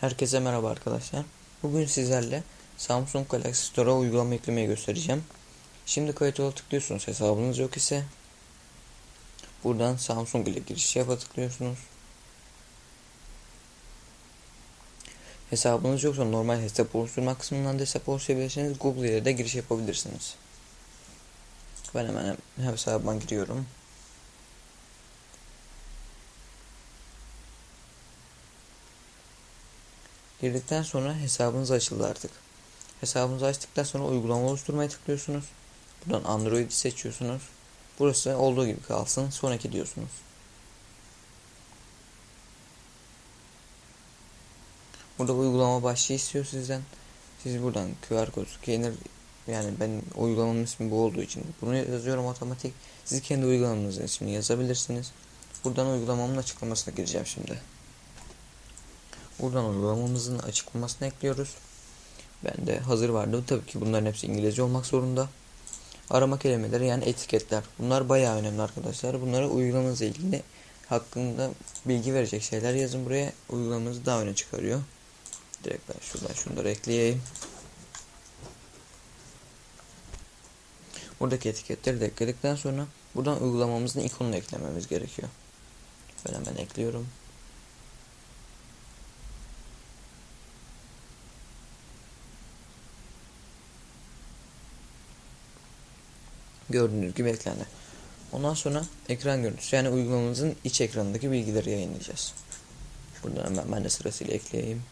Herkese merhaba arkadaşlar. Bugün sizlerle Samsung Galaxy Store'a uygulama eklemeyi göstereceğim. Şimdi kayıt ola tıklıyorsunuz hesabınız yok ise buradan Samsung ile giriş yapa tıklıyorsunuz. Hesabınız yoksa normal hesap oluşturma kısmından da hesap oluşturabilirsiniz. Google ile de giriş yapabilirsiniz. Ben hemen hesabıma giriyorum. Girdikten sonra hesabınız açıldı artık. Hesabınızı açtıktan sonra uygulama oluşturmaya tıklıyorsunuz. Buradan Android'i seçiyorsunuz. Burası olduğu gibi kalsın. Sonraki diyorsunuz. Burada uygulama başlığı istiyor sizden. Siz buradan QR kod scanner yani ben uygulamanın ismi bu olduğu için bunu yazıyorum otomatik. Siz kendi uygulamanızın ismini yazabilirsiniz. Buradan uygulamamın açıklamasına gireceğim şimdi. Buradan uygulamamızın açıklamasını ekliyoruz. Ben de hazır vardı. Tabii ki bunların hepsi İngilizce olmak zorunda. Arama kelimeleri yani etiketler. Bunlar bayağı önemli arkadaşlar. Bunları uygulamanızla ilgili hakkında bilgi verecek şeyler yazın buraya. Uygulamanızı daha öne çıkarıyor. Direkt ben şuradan şunları ekleyeyim. Buradaki etiketleri de ekledikten sonra buradan uygulamamızın ikonunu eklememiz gerekiyor. Ben hemen ekliyorum. Gördüğünüz gibi eklendi. Ondan sonra ekran görüntüsü yani uygulamamızın iç ekranındaki bilgileri yayınlayacağız. Buradan hemen ben de sırasıyla ekleyeyim.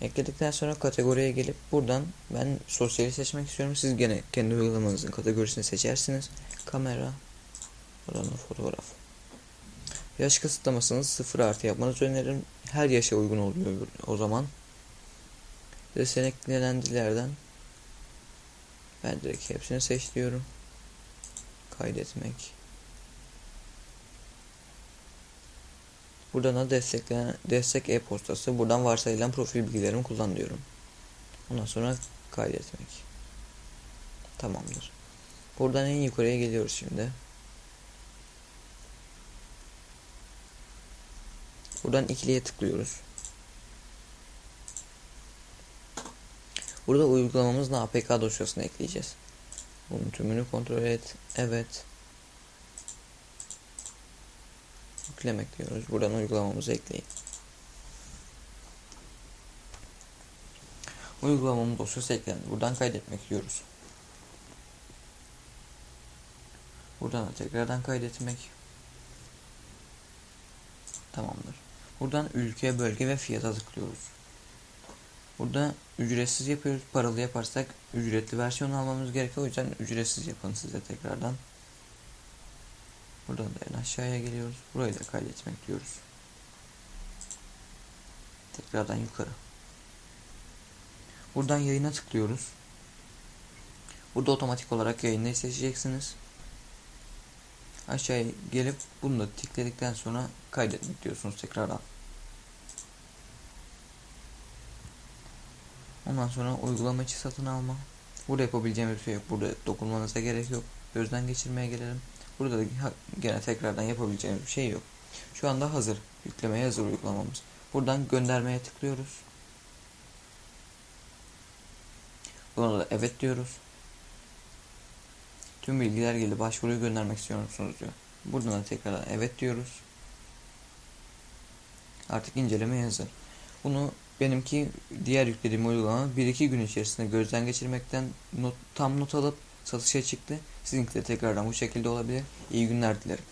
Ekledikten sonra kategoriye gelip buradan ben sosyali seçmek istiyorum. Siz gene kendi uygulamanızın kategorisini seçersiniz. Kamera, buradan da fotoğraf. Yaş kısıtlamasını sıfır artı yapmanızı öneririm. Her yaşa uygun oluyor o zaman. Ve seçeneklenen dillerden ben direkt hepsini seç diyorum. Kaydetmek. Buradan da desteklenen, destek e-postası. Buradan varsayılan profil bilgilerimi kullan diyorum. Ondan sonra kaydetmek. Tamamdır. Buradan en yukarıya geliyoruz şimdi. Buradan ikiliye tıklıyoruz. Burada uygulamamızın APK dosyasını ekleyeceğiz. Bunun tümünü kontrol et. Evet. Yüklemek diyoruz. Buradan uygulamamızı ekleyin. Uygulamamın dosyası eklendi. Buradan kaydetmek diyoruz. Buradan da tekrardan kaydetmek. Tamamdır. Buradan ülke, bölge ve fiyata tıklıyoruz. Burada ücretsiz yapıyoruz. Paralı yaparsak ücretli versiyon almamız gerekiyor. O yüzden ücretsiz yapın size tekrardan. Buradan da en aşağıya geliyoruz. Burayı da kaydetmek diyoruz. Tekrardan yukarı. Buradan yayına tıklıyoruz. Burada otomatik olarak yayını seçeceksiniz. Aşağıya gelip bunu da tıkladıktan sonra kaydetmek diyorsunuz tekrardan. Ondan sonra uygulama içi satın alma. Burada yapabileceğimiz bir şey yok. Burada dokunmanıza gerek yok. Gözden geçirmeye gelelim. Burada da gene tekrardan yapabileceğimiz bir şey yok. Şu anda hazır. Yüklemeye hazır uygulamamız. Buradan göndermeye tıklıyoruz. Buna da evet diyoruz. Tüm bilgiler geldi. Başvuruyu göndermek istiyor musunuz diyor. Buradan da tekrardan evet diyoruz. Artık inceleme hazır. Bunu benimki diğer yüklediğim uygulama 1-2 gün içerisinde gözden geçirmekten not, tam not alıp satışa çıktı. Sizinki de tekrardan bu şekilde olabilir. İyi günler dilerim.